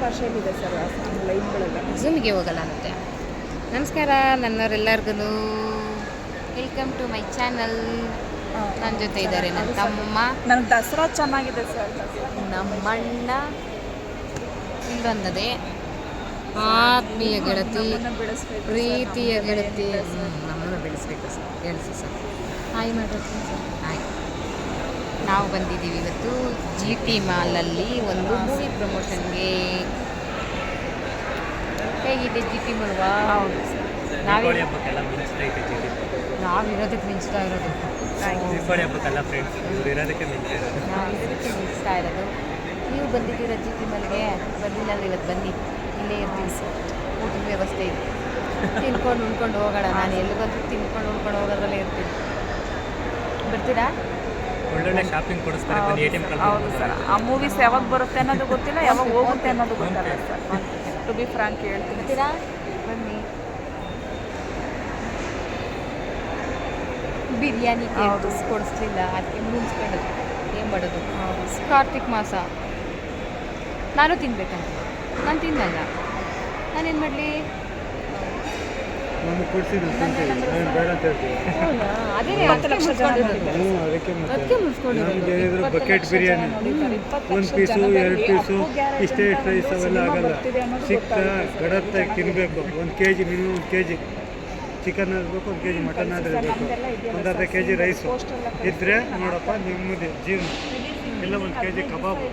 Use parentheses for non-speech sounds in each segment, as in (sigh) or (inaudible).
Partial ಇದೆ sir ಲೈನ್ಗಳೆಲ್ಲ ಝೂಮ್ಗೆ ಹೋಗಲ್ಲ ಅನ್ನತ್ತೆ ನಮಸ್ಕಾರ ನನ್ನವರೆಲ್ಲರಿಗೂ ವೆಲ್ಕಮ್ ಟು ಮೈ ಚಾನಲ್. ನನ್ನ ಜೊತೆ ಇದ್ದಾರೆ ನನ್ನ ತಮ್ಮ ನನ್ನ ದಸರಾ ಚೆನ್ನಾಗಿದೆ ಸರ್. ನಮ್ಮಣ್ಣ ಇಲ್ಲೊಂದದೆ. ಆತ್ಮೀಯ ಗೆಳತಿ ಪ್ರೀತಿಯ ಗೆಳತಿ. ನಮ್ಮನ್ನು ಬೆಳೆಸ್ಬೇಕು ಸರ್. ಹೇಳಿ ಸರ್. ಹಾಯ್ ಮಾಡೋದು ಹಾಯ್. ನಾವು ಬಂದಿದ್ದೀವಿ ಇವತ್ತು ಜಿ ಟಿ ಮಾಲಲ್ಲಿ ಒಂದು ಮೂವಿ ಪ್ರಮೋಷನ್ಗೆ ಹೇಗಿದೆ ಜಿ ಟಿ ಸರ್ ನಾವೇ ಮಿಂಚ್ತಾ ಇರೋದು. ಇರೋದಕ್ಕೆ ಮಿಂಚ್ತಾ ಇರೋದು. ನಾವಿರೋದಕ್ಕೆ ಮಿಂಚ್ತಾ ಇರೋದು. ನೀವು ಬಂದಿದ್ದೀರಾ ಜಿ ಟಿ ಮಾಲ್ಗೆ ಬಂದಿಲ್ಲ ಅಂದ್ರೆ ಇವತ್ತು ಬನ್ನಿ. ಇಲ್ಲೇ ಇರ್ತೀವಿ ಸರ್. ಊಟದ ವ್ಯವಸ್ಥೆ ಇದೆ. ತಿನ್ಕೊಂಡು ಉಣ್ಕೊಂಡು ಹೋಗೋಣ. ನಾನು ಎಲ್ಲಿಗಂತೂ ತಿನ್ಕೊಂಡು ಉಣ್ಕೊಂಡು ಹೋಗೋದ್ರಲ್ಲೇ ಇರ್ತೀನಿ. ಬರ್ತೀರಾ? ಒಳ್ಳೊಳ್ಳೆ ಶಾಪಿಂಗ್ ಕೊಡಿಸ್ತಾರೆ ಬನ್ನಿ ಎ ಟಿ ಎಂ ಹೌದು ಸರ್. ಆ ಮೂವೀಸ್ ಯಾವಾಗ ಬರುತ್ತೆ ಅನ್ನೋದು ಗೊತ್ತಿಲ್ಲ ಯಾವಾಗ ಹೋಗುತ್ತೆ ಅನ್ನೋದು ಗೊತ್ತಲ್ಲ ಸರ್. ಟು ಬಿ ಫ್ರಾಂಕ್ ಹೇಳ್ತೀನಿ. ಬನ್ನಿ. ಬಿರಿಯಾನಿ ಹೌದು. ಕೊಡಿಸ್ಲಿಲ್ಲ ಅದಕ್ಕೆ ಮುಂಚ್ಕೊಂಡು ಏನು ಮಾಡೋದು? ಕಾರ್ತಿಕ್ ಮಾಸ. ನಾನು ತಿನ್ಬೇಕಂತ. ನಾನು ತಿನ್ನಲ್ಲ. ನಾನೇನು ಮಾಡಲಿ? ನಮಗೆ ಕೊಡ್ಸಿದ್ರು ನಾನು ಬೇಡ ಅಂತ ಹೇಳ್ತೀವಿ ಹ್ಞೂ ಅದಕ್ಕೆ ಅದಕ್ಕೆ ಮತ್ತೆ ನಮ್ಗೆ ಏನಿದ್ರು ಬಕೆಟ್ ಬಿರಿಯಾನಿ. ಒಂದು ಪೀಸು ಎರಡು ಪೀಸು ಇಷ್ಟೇ ರೈಸ್ ಅವೆಲ್ಲ ಆಗಲ್ಲ. ಸಿಕ್ಕ ಗಡತ್ತ ತಿನ್ನಬೇಕು ಒಂದು ಕೆ ಜಿ ಮಿನಿಮಮ್ ಒಂದು ಕೆ ಜಿ ಚಿಕನ್ ಆಗಬೇಕು ಒಂದು ಕೆ ಜಿ ಮಟನ್ ಆದ್ರೆ ಇರಬೇಕು ಒಂದು ಅರ್ಧ ಕೆ ಜಿ ರೈಸು ಇದ್ದರೆ ನೋಡಪ್ಪ ನೆಮ್ಮದಿ ಜೀವನ ಇಲ್ಲ ಒಂದು ಕೆ ಜಿ ಕಬಾಬು.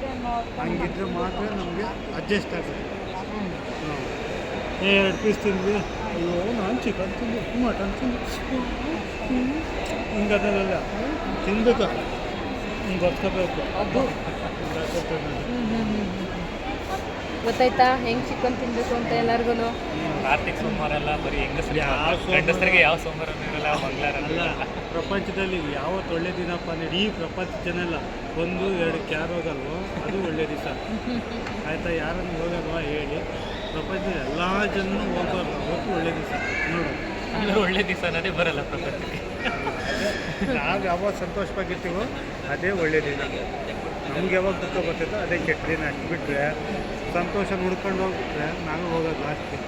ಹಂಗಿದ್ರೆ ಮಾತ್ರ ನಮಗೆ ಅಡ್ಜಸ್ಟ್ ಆಗುತ್ತೆ ಎರಡು ಪೀಸ್ ತಿಂದ್ವಿ. ಅಯ್ಯೋ ನಾನು ಚಿಕನ್ ತಿಂದು ಮಟನ್ ತಿಂದು ಹಿಂಗೆ ಅದನ್ನೆಲ್ಲ ತಿನ್ಬೇಕು ಹಿಂಗೆ ಬರ್ಕೋಬೇಕು ಅದು ಗೊತ್ತಾಯ್ತಾ? ಹೆಂಗೆ ಚಿಕನ್ ತಿನ್ಬೇಕು ಅಂತ ಎಲ್ಲರಿಗೂ ಕಾರ್ತಿಕ್ ಸೋಮವಾರ ಎಲ್ಲ ಬರೀ ಹೆಂಗಸರಿಗೆ ಯಾವ ಸೋಮವಾರ? ಗಂಡಸರಿಗೆ ಯಾವ ಸೋಮವಾರ ಇರಲ್ಲ ಮಂಗಳವಾರ ಅಲ್ಲ ಪ್ರಪಂಚದಲ್ಲಿ ಯಾವತ್ತು ಒಳ್ಳೆ ದಿನಪ್ಪ ಅಂದ್ರೆ ಇಡೀ ಪ್ರಪಂಚ ಜನ ಎಲ್ಲ ಒಂದು ಎರಡು ಯಾರು ಹೋಗಲ್ವೋ ಅದು ಒಳ್ಳೆ ದಿವಸ. (laughs) ಆಯ್ತಾ ಯಾರನ್ನು ಹೋಗಲ್ವಾ ಹೇಳಿ. ಪ್ರಪಂಚದ ಎಲ್ಲ ಜನನು ಹೋಗಬಾರ್ದು. ಒಟ್ಟು ಒಳ್ಳೆ ದಿವಸ. ನೋಡು. ಎಲ್ಲರೂ ಒಳ್ಳೆ ದಿವಸ ಅನ್ನೋದೇ ಬರಲ್ಲ ಪ್ರಪಂಚಕ್ಕೆ. ನಾವು ಯಾವಾಗ ಸಂತೋಷವಾಗಿರ್ತೀವೋ ಅದೇ ಒಳ್ಳೆ ದಿನ. ನಮ್ಗೆ ಯಾವಾಗ ದುಃಖ ಬರ್ತೈತೋ ಅದೇ ಕೆಟ್ಟ ದಿನ. ಬಿಟ್ಟರೆ ಸಂತೋಷ ನೋಡ್ಕೊಂಡು ಹೋಗ್ಬಿಟ್ರೆ ನಾವು ಹೋಗೋದು ಲಾಸ್ಟ್ಗೆ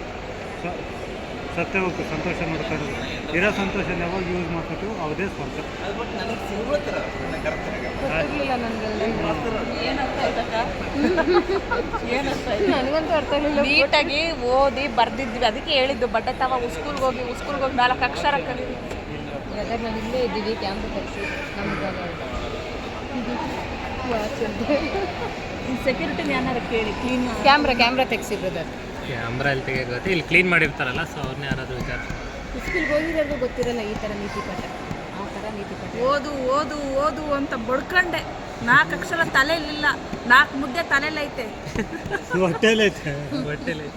ಸತ್ಯ ಹೋಗ್ತೀವಿ ಸಂತೋಷ ನೋಡ್ಕೊಂಡು ಇರೋ ಸಂತೋಷ ಯಾವಾಗ ಯೂಸ್ ಮಾಡ್ಕೊತೀವೋ ಅದೇ ಸ್ವಂತ ನನಗೆ ನನಗಂತೂ ಅರ್ಥ ಆಗಲಿಲ್ಲ ನೀಟಾಗಿ ಓದಿ ಬರ್ದಿದ್ವಿ. ಅದಕ್ಕೆ ಹೇಳಿದ್ದು ಬಟ್ಟೆ ತವ ಉಸ್ಕೂಲ್ಗೆ ಹೋಗಿ ಉಸ್ಕೂಲ್ಗೆ ಹೋಗಿ ನಾಲ್ಕು ಅಕ್ಷರ ಕಲೀರಿ ಬ್ರದರ್ ನಾವು ಇಲ್ಲೇ ಇದ್ದೀವಿ ಕ್ಯಾಮ್ರಾ (laughs) ತೆಗ್ಸಿ ನಮ್ಗೆ ಸೆಕ್ಯೂರಿಟಿ ಏನಾರು ಕೇಳಿ? ಕ್ಲೀನ್ ಕ್ಯಾಮ್ರಾ ಕ್ಯಾಮ್ರಾ ತೆಗ್ಸಿ ಬ್ರದರ್ ಕ್ಯಾಮ್ರಾ ಅಲ್ಲಿ ತೆಗೆಯೋದು ಇಲ್ಲಿ ಕ್ಲೀನ್ ಮಾಡಿರ್ತಾರಲ್ಲ ಸೊ ಅವ್ರನ್ನ ಯಾರಾದರೂ ವಿಚಾರಿಸಿ. ಸ್ಕೂಲ್ಗೆ ಹೋಗಿರೋದು ಗೊತ್ತಿರಲ್ಲ ಈ ಥರ ನೀತಿ ಪಾಠ ಆ ಥರ ನೀತಿ ಪಾಠ ಓದು ಓದು ಓದು ಅಂತ ಬಡ್ಕಂಡೆ. ನಾಲ್ಕು ಅಕ್ಷರ ತಲೆಯಲ್ಲಿಲ್ಲ ನಾಲ್ಕು ಮುದ್ದೆ ತಲೆಯಲ್ಲೈತೆ ಹೊಟ್ಟೆಲೈತೆ ಹೊಟ್ಟೆಲಿ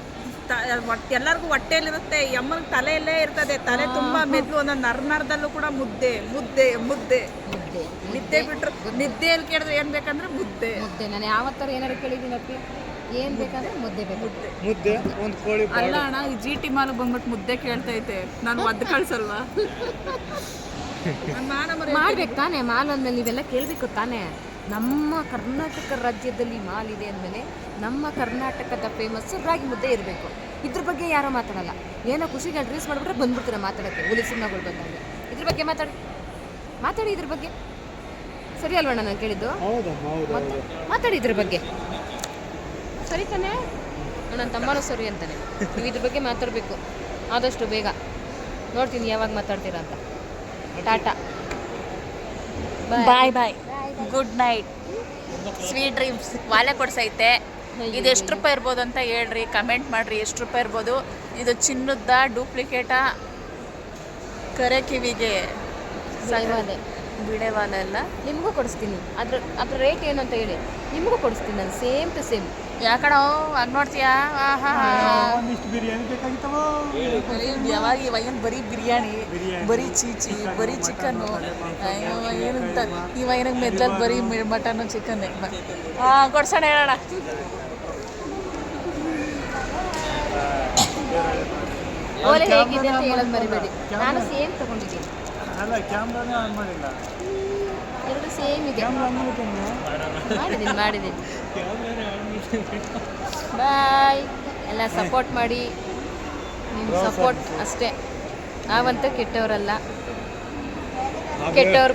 ಎಲ್ಲರಿಗೂ ಹೊಟ್ಟೆಲಿರುತ್ತೆ ಯಮ್ಮನಿಗೆ ತಲೆಯಲ್ಲೇ ಇರ್ತದೆ. ತಲೆ ತುಂಬಾ ಮೆದ್ಲು ಒಂದೊಂದು ನರ್ನರ್ದಲ್ಲೂ ಕೂಡ ಮುದ್ದೆ ಮುದ್ದೆ ಮುದ್ದೆ. ನಿದ್ದೆ ಬಿಟ್ರು ನಿದ್ದೆಯಲ್ಲಿ ಕೇಳಿದ್ರೆ ಏನ್ ಬೇಕಂದ್ರೆ ಮುದ್ದೆ. ಮುದ್ದೆ. ನಾನು ಯಾವತ್ತರ ಏನಾರು ಕೇಳಿದ್ದೀನಪ್ಪಿ ಏನ್ ಬೇಕಂದ್ರೆ ಮುದ್ದೆ ಬೇಕು. ಮುದ್ದೆ. ಒಂದು ಕೋಳಿ ಅಲ್ಲ ಅಣ್ಣ ಈ ಜಿ ಟಿ ಮಾಲ್ ಬಂದ್ಬಿಟ್ಟು ಮುದ್ದೆ ಕೇಳ್ತೈತೆ ನಾನು ಒದ್ದು ಕಳ್ಸಲ್ವಾ? ನಾನ್ ಮಾನ ಮರ್ಯಾದೆ- ಮಾಡ್ಬೇಕು ತಾನೆ ಮಾಲ್ ಅಂದ್ಮೇಲೆ ನೀವೆಲ್ಲ ಕೇಳಬೇಕು ತಾನೇ? ನಮ್ಮ ಕರ್ನಾಟಕ ರಾಜ್ಯದಲ್ಲಿ ಮಾಲ್ ಇದೆ ಅಂದಮೇಲೆ ನಮ್ಮ ಕರ್ನಾಟಕದ ಫೇಮಸ್ ರಾಗಿ ಮುದ್ದೆ ಇರಬೇಕು. ಇದ್ರ ಬಗ್ಗೆ ಯಾರೋ ಮಾತಾಡಲ್ಲ. ಏನೋ ಖುಷಿಗೆ ಅಡ್ರೆಸ್ ಮಾಡಿಬಿಟ್ರೆ ಬಂದ್ಬಿಡ್ತೀರ ಮಾತಾಡೋಕ್ಕೆ. ಹುಲಿ ಸಿನಿಮಾಗಳು ಬಂದಂಗೆ. ಇದ್ರ ಬಗ್ಗೆ ಮಾತಾಡಿ ಮಾತಾಡಿ ಇದ್ರ ಬಗ್ಗೆ. ಸರಿ ಅಲ್ವಣ್ಣ ನಾನು ಕೇಳಿದ್ದು? ಹೌದಮ್ಮ ಹೌದು ಹೌದು. ಮಾತಾಡಿ ಇದ್ರ ಬಗ್ಗೆ. ಸರಿ ತಾನೇ? ನನ್ನ ತಮ್ಮನೂ ಸರಿ ಅಂತಾನೆ. ನೀವು ಇದ್ರ ಬಗ್ಗೆ ಮಾತಾಡಬೇಕು. ಆದಷ್ಟು ಬೇಗ. ನೋಡ್ತೀನಿ ಯಾವಾಗ ಮಾತಾಡ್ತೀರಾ ಅಂತ. Tata. Bye bye good night sweet dreams ವಾಲೆ ಕೊಡ್ಸೈತೆ. ಇದು ಎಷ್ಟು ರೂಪಾಯಿ ಇರ್ಬೋದು ಅಂತ ಹೇಳ್ರಿ ಕಮೆಂಟ್ ಮಾಡ್ರಿ ಎಷ್ಟು ರೂಪಾಯಿ ಇರ್ಬೋದು. ಇದು ಚಿನ್ನದ ಡೂಪ್ಲಿಕೇಟಾ ಕರೆ ಕಿವಿಗೆ ಸೈವಾಲೆ ಬಿಡೆವಾಲೆ ಅಲ್ಲ? ನಿಮಗೂ ಕೊಡಿಸ್ತೀನಿ. ಅದ್ರ ಅದ್ರ ರೇಟ್ ಏನು ಅಂತ ಹೇಳಿ. ನಿಮಗೂ ಕೊಡಿಸ್ತೀನಿ ನಾನು ಸೇಮ್ ಟು ಸೇಮ್ ಯಾಕಣ ಹಂಗೆ ನೋಡ್ತೀಯಾ? ಆಹಾ ಒಂದಿಷ್ಟು ಬಿರಿಯಾನಿ ಬೇಕಾಗಿತ್ತವ? ಯಾವಾಗ ಏನು ಬರೀ ಬಿರಿಯಾನಿ ಬರೀ ಚೀಚಿ ಬರೀ ಚಿಕನ್ನು ಏನಂತ ಇವಾಗಿನ ಮೆದ್ಲಲ್ಲಿ ಬರೀ ಮಟನ್ನು ಚಿಕನ್ ಹಾಂ ಕೊಡ್ಸೋಣ ಹೇಳೋಣ. ಓಲೆ ಹೇಗಿದೆ ಅಂತ ಹೇಳೋದು ಮರಿಬೇಡಿ. ನಾನು ಸೇಮ್ ತಗೊಂಡಿದ್ದೀನಿ. ಅಲ್ಲ ಕ್ಯಾಮ್ರಾನೇ ಆನ್ ಮಾಡಿಲ್ಲ. ಎರಡು ಸೇಮ್ ಇದೆ. ಕ್ಯಾಮ್ರಾ ಆನ್ ಮಾಡಿದ್ದೇನೆ ಮಾಡಿದ್ದೀನಿ. (laughs) ಬಾಯ್. ಎಲ್ಲ ಸಪೋರ್ಟ್ ಮಾಡಿ. ನಿಮ್ಮ ಸಪೋರ್ಟ್ ಅಷ್ಟೇ. ನಾವಂತೂ ಕೆಟ್ಟವರಲ್ಲ. ಕೆಟ್ಟವ್ರು